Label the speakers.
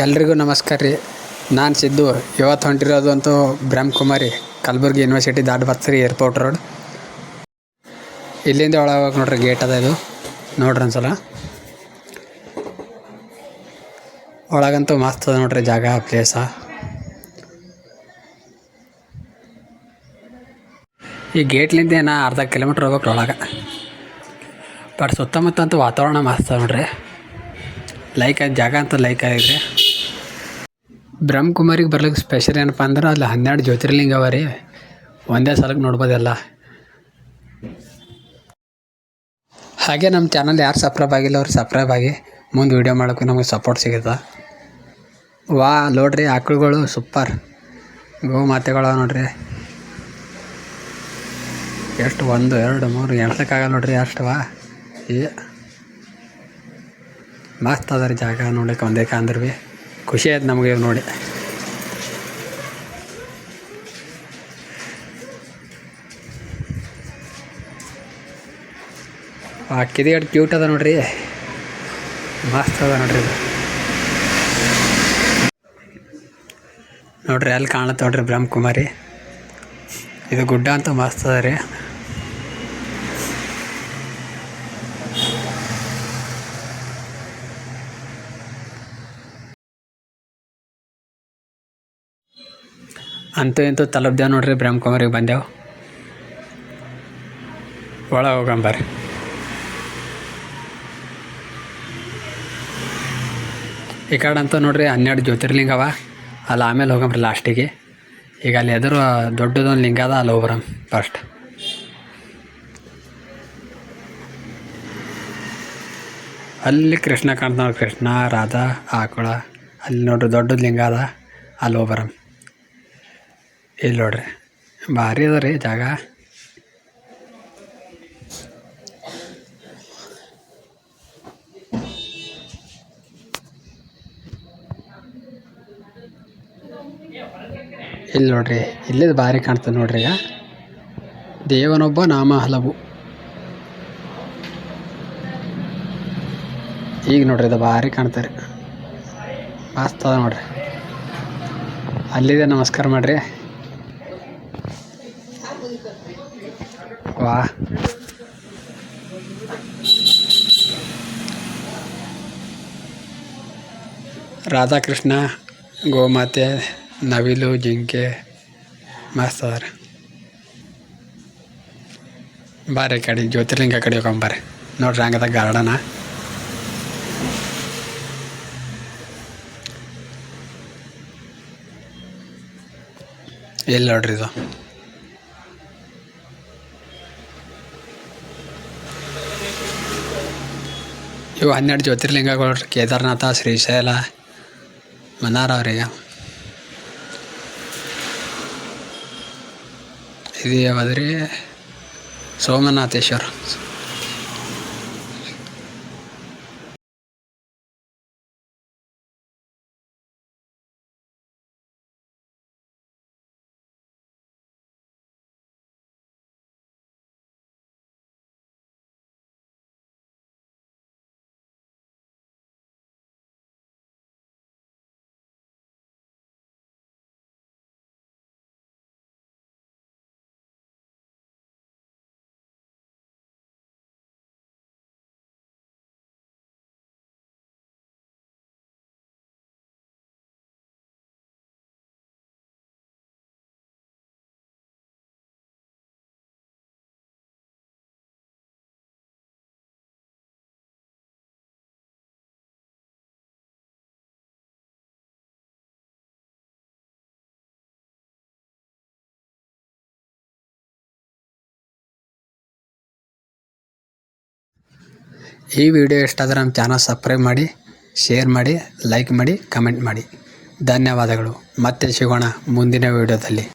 Speaker 1: ಎಲ್ರಿಗೂ ನಮಸ್ಕಾರ ರೀ. ನಾನು ಸಿದ್ದು, ಇವತ್ತು ಹೊಂಟಿರೋದು ಅಂತೂ ಬ್ರಹ್ಮಕುಮಾರಿ, ಕಲಬುರ್ಗಿ ಯೂನಿವರ್ಸಿಟಿ ದಾಟ್ ಬರ್ತೀರಿ ಏರ್ಪೋರ್ಟ್ ರೋಡ್ ಇಲ್ಲಿಂದ ಒಳಗೆ ನೋಡ್ರಿ ಗೇಟ್ ಅದ ಇದು. ನೋಡ್ರಿ ಒಂದ್ಸಲ. ಒಳಗಂತೂ ಮಸ್ತ್ ಅದ ನೋಡ್ರಿ ಜಾಗ ಪ್ಲೇಸ ಈ ಗೇಟ್ಲಿಂದ ಏನೋ ಅರ್ಧ ಕಿಲೋಮೀಟ್ರ್ ಹೋಗ್ಬೇಕು ಒಳಗೆ. ಬಟ್ ಸುತ್ತಮುತ್ತ ಅಂತೂ ವಾತಾವರಣ ಮಸ್ತ್ ಅದ ನೋಡ್ರಿ. ಲೈಕ್ ಆಯ್ತು ಜಾಗ ಅಂತ ಲೈಕ್ ಆಗಿದೆ. ಬ್ರಹ್ಮಕುಮಾರಿಗೆ ಬರ್ಲಿಕ್ಕೆ ಸ್ಪೆಷಲ್ ಏನಪ್ಪ ಅಂದ್ರೆ ಅಲ್ಲಿ ಹನ್ನೆರಡು ಜ್ಯೋತಿರ್ಲಿಂಗ ಅವ ರೀ. ಒಂದೇ ಸಲಕ್ಕೆ ನೋಡ್ಬೋದೆಲ್ಲ. ಹಾಗೆ ನಮ್ಮ ಚಾನಲ್ ಯಾರು ಸಬ್ಸ್ಕ್ರೈಬ್ ಆಗಿಲ್ಲ ಅವ್ರು ಸಪ್ರೈಬ್ ಆಗಿ, ಮುಂದೆ ವೀಡಿಯೋ ಮಾಡೋಕ್ಕೆ ನಮಗೆ ಸಪೋರ್ಟ್ ಸಿಗುತ್ತೆ. ವಾ ನೋಡ್ರಿ ಆಕಳುಗಳು ಸೂಪರ್ ಗೋ ಮಾತೆಗಳು ನೋಡ್ರಿ. ಎಷ್ಟು ಒಂದು, ಎರಡು, ಮೂರು ಎಣ್ಸಕ್ಕಾಗಲ್ಲ ನೋಡ್ರಿ ಅಷ್ಟವಾ ಏ. ಮಸ್ತ್ ಅದ ರೀ ಜಾಗ ನೋಡ್ಲಿಕ್ಕೆ ಒಂದೇ ಕಾಂದ್ರೆ ಭೀ ಖುಷಿ ಆಯ್ತು ನಮಗೆ ನೋಡಿ. ಆ ಕಿದಿಗಡ್ ಕ್ಯೂಟ್ ಅದ ನೋಡ್ರಿ. ಮಸ್ತ್ ಅದ ನೋಡ್ರಿ ನೋಡ್ರಿ ಅಲ್ಲಿ ಕಾಣತ್ತೆ ನೋಡ್ರಿ ಬ್ರಹ್ಮಕುಮಾರಿ. ಇದು ಗುಡ್ಡ ಅಂತ ಮಸ್ತ್ ಅದ ರೀ. ಅಂತೂ ಇಂತೂ ತಲುಪ್ದೇವು ನೋಡ್ರಿ ಬ್ರಹ್ಮಕುಮಾರಿಗೆ ಬಂದೆವು. ಒಳ ಹೋಗಂಬರ್ರಿ ಈ ಕಡೆ ಅಂತೂ ನೋಡ್ರಿ ಹನ್ನೆರಡು ಜ್ಯೋತಿರ್ಲಿಂಗ ಅವ. ಅಲ್ಲಿ ಆಮೇಲೆ ಹೋಗಂಬ್ರಿ ಲಾಸ್ಟಿಗೆ ಈಗ ಅಲ್ಲಿ ಎದುರು ದೊಡ್ಡದೊಂದು ಲಿಂಗ ಅದ, ಅಲ್ಲಿ ಹೋಗ್ಬರಂ ಫಸ್ಟ್ ಅಲ್ಲಿ ಕೃಷ್ಣ ಕಾಣ್ತಾವ ಕೃಷ್ಣ, ರಾಧಾ, ಆಕುಳ. ಅಲ್ಲಿ ನೋಡ್ರಿ ದೊಡ್ಡದು ಲಿಂಗ ಅದ, ಅಲ್ಲಿ ಹೋಗ್ಬರಂ ಇಲ್ಲಿ ನೋಡ್ರಿ, ಭಾರಿ ಅದ ರೀ ಜಾಗ. ಇಲ್ಲಿ ನೋಡ್ರಿ ಇಲ್ಲಿದು ಭಾರಿ ಕಾಣ್ತದೆ ನೋಡ್ರಿ ಈಗ. ದೇವನೊಬ್ಬ ನಾಮ ಹಲವು. ಈಗ ನೋಡ್ರಿ ಇದು ಭಾರಿ ಕಾಣ್ತಾರೆ ಮಸ್ತ್ ಅದ ನೋಡ್ರಿ. ಅಲ್ಲಿದೆ ನಮಸ್ಕಾರ ಮಾಡ್ರಿ. ವಾ ರಾಧಾಕೃಷ್ಣ, ಗೋಮಾತೆ, ನವಿಲು, ಜಿಂಕೆ ಮಸ್ತ್ ಅದ ರೀ ಬಾರಿ ಕಡೆ ಜ್ಯೋತಿರ್ಲಿಂಗ ಕಡೆ ಹೋಗಂಬರ್ರಿ ನೋಡ್ರಿ ಹಂಗದ ಗಾರ್ಡನ. ಎಲ್ಲಿ ನೋಡ್ರಿ ಇದು? ಇವು ಹನ್ನೆರಡು ಜ್ಯೋತಿರ್ಲಿಂಗಗಳು ಕೇದಾರನಾಥ ಶ್ರೀಶೈಲ ಮನಾರ ಅವ್ರಿಗೆ ಇದು ಯಾವ್ದು ಸೋಮನಾಥೇಶ್ವರ. ಈ ವಿಡಿಯೋ ಇಷ್ಟ ಆದರೆ ನಮ್ಮ ಚಾನಲ್ ಸಬ್ಸ್ಕ್ರೈಬ್ ಮಾಡಿ, ಶೇರ್ ಮಾಡಿ ಲೈಕ್ ಮಾಡಿ ಕಮೆಂಟ್ ಮಾಡಿ. ಧನ್ಯವಾದಗಳು. ಮತ್ತೆ ಸಿಗೋಣ ಮುಂದಿನ ವಿಡಿಯೋದಲ್ಲಿ.